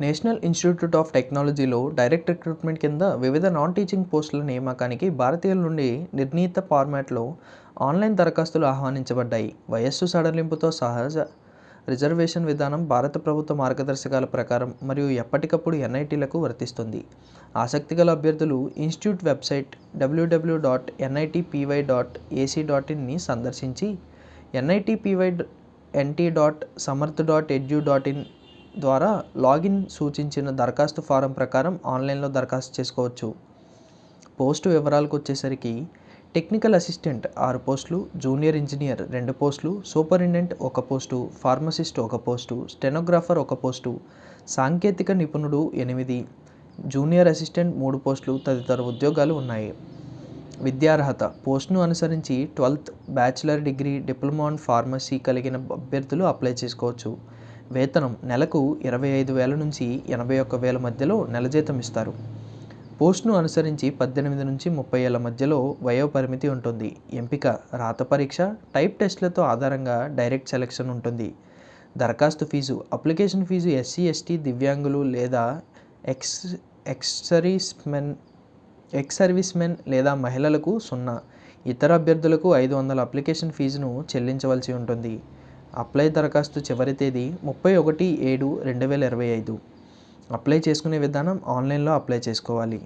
National institute of టెక్నాలజీలో direct recruitment కింద వివిధ నాన్ టీచింగ్ పోస్టుల నియామకానికి భారతీయుల నుండి నిర్ణీత ఫార్మాట్లో ఆన్లైన్ దరఖాస్తులు ఆహ్వానించబడ్డాయి. వయస్సు సడలింపుతో సహజ రిజర్వేషన్ విధానం భారత ప్రభుత్వ మార్గదర్శకాల ప్రకారం మరియు ఎప్పటికప్పుడు ఎన్ఐటీలకు వర్తిస్తుంది. ఆసక్తి గల అభ్యర్థులు institute website WW dot NITPY dot AC dot ఇన్ని సందర్శించి NITPY NT dot Samarth dot edu dot in ద్వారా లాగిన్ సూచించిన దరఖాస్తు ఫారం ప్రకారం ఆన్లైన్లో దరఖాస్తు చేసుకోవచ్చు. పోస్టు వివరాలకు వచ్చేసరికి టెక్నికల్ అసిస్టెంట్ ఆరు పోస్టులు జూనియర్ ఇంజనీర్ రెండు పోస్టులు సూపరింటెండెంట్ ఒక పోస్టు ఫార్మసిస్ట్ ఒక పోస్టు స్టెనోగ్రాఫర్ ఒక పోస్టు సాంకేతిక నిపుణుడు ఎనిమిది జూనియర్ అసిస్టెంట్ మూడు పోస్టులు తదితర ఉద్యోగాలు ఉన్నాయి. విద్యార్హత పోస్ట్ను అనుసరించి twelfth bachelor degree diploma in pharmacy కలిగిన అభ్యర్థులు అప్లై చేసుకోవచ్చు. వేతనం నెలకు ఇరవై ఐదు వేల నుంచి ఎనభై ఒక్క వేల మధ్యలో నెల జీతం ఇస్తారు. పోస్ట్ను అనుసరించి పద్దెనిమిది నుంచి ముప్పై ఏళ్ళ మధ్యలో వయో పరిమితి ఉంటుంది. ఎంపిక రాత పరీక్ష టైప్ టెస్ట్లతో ఆధారంగా డైరెక్ట్ సెలక్షన్ ఉంటుంది. దరఖాస్తు fee application fee SC ST దివ్యాంగులు లేదా ఎక్స్ ఎక్సరీస్ మెన్ ఎక్స్ సర్వీస్మెన్ లేదా మహిళలకు సున్నా. ఇతర అభ్యర్థులకు ఐదు వందల అప్లికేషన్ ఫీజును చెల్లించవలసి ఉంటుంది. అప్లై దరఖాస్తు చివరి తేదీ ముప్పై ఒకటి ఏడు రెండు వేల ఇరవై ఐదు. అప్లై చేసుకునే విధానం ఆన్లైన్లో అప్లై చేసుకోవాలి.